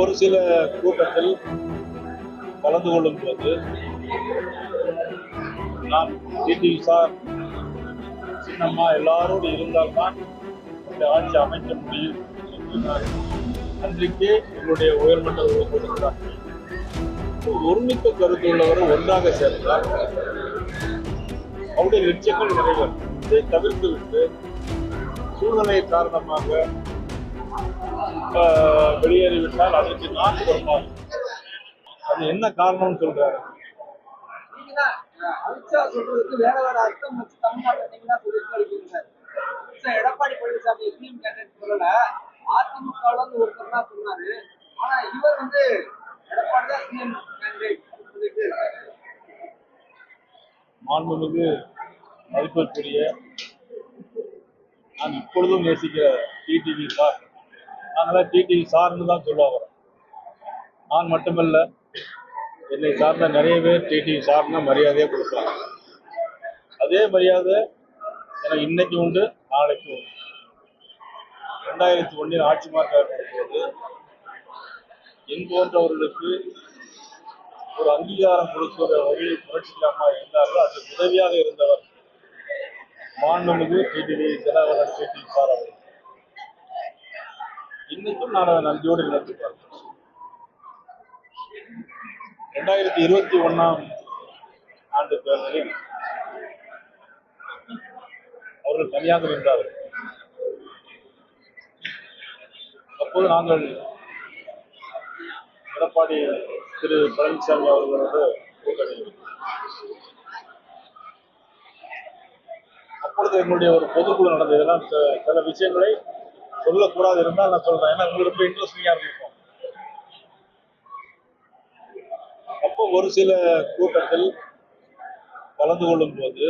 ஒரு சில கூட்டத்தில் கலந்து கொள்ளும் போது நான் டிடி சார் சின்னம்மா எல்லாரோடு இருந்தால்தான் இந்த ஆட்சி அமைக்க முடியும் அன்றைக்கு அன்றைக்கே எங்களுடைய உயர்மட்ட உறுப்பினர்கள் ஒருமித்த கருத்து உள்ளவரை ஒன்றாக சேர்ந்தார். அவருடைய லட்சியங்கள் நிறைவேறும். இதை தவிர்த்து விட்டு சூழ்நிலை காரணமாக வெளியேறிவிட்டால் அதற்கு நான் பொறுப்பாக அது என்ன காரணம்னு சொல்றாரு? அமித்ஷா சொல்றதுக்கு வேற வேற அர்த்தம் வச்சு தமிழ்நாட்டில் சொல்லிட்டு எடப்பாடி பழனிசாமி எஸ்டிஎம் கேண்டிடேட் சொல்லல. அதிமுகல இருந்து ஒருத்தர் தான் சொன்னாரு. ஆனா இவர் வந்து எடப்பாடி தான் சிஎம் கேண்டிடேட் சொல்லிட்டு மாண்புமிகு மதிப்பிற்குரிய நான் இப்பொழுதும் நேசிக்கிற டிடிவி சார் நாங்களாம் டிடிவி சார்னு தான் சொல்லுவாங்க நான் மட்டுமல்ல என்னை சார்ந்த நிறைய பேர் டிடிவி சார்னா மரியாதையே கொடுப்பாங்க. அதே மரியாதை எனக்கு இன்னைக்கு உண்டு நாளைக்கு உண்டு. ரெண்டாயிரத்தி ஒன்றில் ஆட்சி மாற்றம் போது என் போன்றவர்களுக்கு ஒரு அங்கீகாரம் கொடுக்கிற வகையில் புரட்சி அம்மா இருந்தார்கள். அது உதவியாக இருந்தவர் மாண்புமிகு டிடிவி தினகரன் டிடி சார் அவர்கள். இன்னைக்கும் நான் அதை நன்றியோடு நினைத்து பார்க்கிறேன் ரெண்டாயிரத்தி இருபத்தி ஒண்ணாம் ஆண்டு தேர்தலில் அவர்கள் தனியாக நின்றார்கள். அப்போது நாங்கள் எடப்பாடி திரு பழனிசாமி அவர்களோடு கூட்டணி அப்பொழுது எங்களுடைய ஒரு பொதுக்குழு நடந்ததெல்லாம் சில- சில விஷயங்களை சொல்லக்கூடாது இருந்தால் நான் சொல்றேன். ஏன்னா உங்களுக்கு ரொம்ப இன்ட்ரெஸ்டிங்கா இருக்கும் அப்போ ஒரு சில கூட்டத்தில் கலந்து கொள்ளும் போது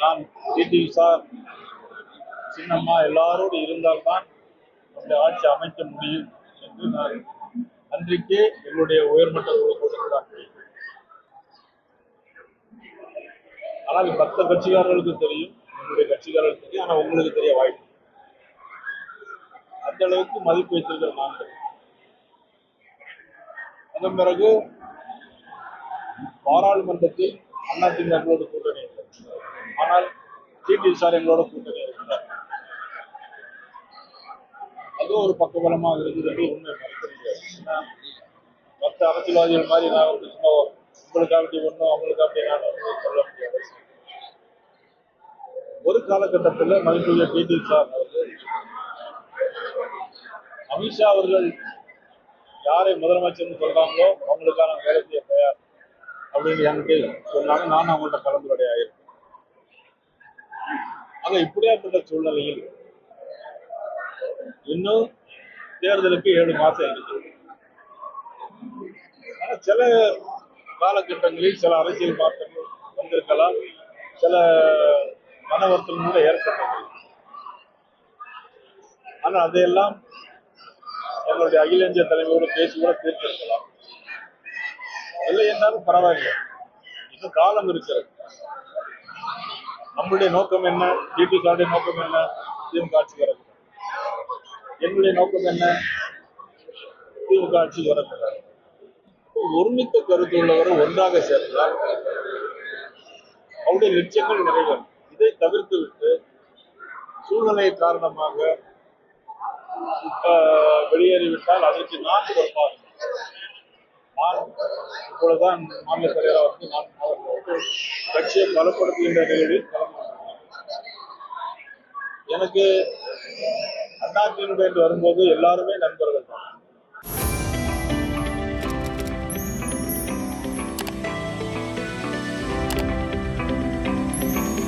நான் டிடி சார் சின்னம்மா எல்லாரோடு இருந்தால்தான் இந்த ஆட்சி அமைக்க முடியும் என்று நான் அன்றைக்கே எங்களுடைய உயர்மட்ட குழு கூட்டத்தில் ஆனால் இது மற்ற கட்சிக்காரர்களுக்கு தெரியும். என்னுடைய கட்சிக்காரர்கள் தெரியும் ஆனால் உங்களுக்கு தெரிய வாய்ப்பு அந்த அளவுக்கு மதிப்பு வைத்திருக்கிற நாங்கள். அதன் பிறகு பாராளுமன்றத்தில் அதிமுக எங்களோட கூட்டணி இல்லை. ஆனால் டிடி சார் எங்களோட கூட்டணி இருக்கிறார் அது ஒரு பக்கபலமாக இருக்குது என்று உண்மை மறுக்க முடியாது. ஏன்னா, மற்ற அரசியல்வாதிகள் மாதிரி நான் வந்து சும்மா உங்களுக்காக ஒன்றும் அவங்களுக்காக நான் ஒன்றும் சொல்ல முடியாது. ஒரு காலகட்டத்தில் மதிப்புள்ள டிடி சார் அவர்கள் அமித்ஷா அவர்கள் யாரை முதலமைச்சர்னு சொல்றாங்களோ அவங்களுக்கான வேலை செய்ய தயார் அப்படின்னு என்கிட்ட சொன்னாங்க. நான் அவங்கள்ட்ட கலந்துரையாயிருக்கேன் ஆக இப்படியாப்பட்ட சூழ்நிலையில் இன்னும் தேர்தலுக்கு ஏழு மாசம் இருக்கு. ஆனா சில காலகட்டங்களில் சில அரசியல் மாற்றங்கள் வந்திருக்கலாம். சில மன வருத்தம் கூட ஏற்பட்டது. ஆனா அதையெல்லாம் எங்களுடைய அகில இந்திய தலைமையோடு பேசி கூட தீர்த்திருக்கலாம். இல்லை என்றாலும் பரவாயில்லை. இன்னும் காலம் இருக்கிறது. நம்முடைய நோக்கம் என்ன? டிடி சாருடைய நோக்கம் என்ன? திமுக ஆட்சி வரக்கூடாது என்னுடைய நோக்கம் என்ன? திமுக ஆட்சி வரக்கூடாது ஒருமித்த கருத்து உள்ளவரை ஒன்றாக சேர்ந்தால் அவருடைய லட்சியங்கள் நிறைவேறும். இதை தவிர்த்துவிட்டு சூழ்நிலை காரணமாக வெளியேறிவிட்டால் அதற்கு நான் பொறுப்பாக நான் இப்பொழுதுதான் மாநில தலைவராக வந்து நான் கட்சியை பலப்படுத்துகின்ற நிலையில் கலந்து எனக்கு அதிமுக என்று வரும்போது எல்லாருமே நண்பர்கள்.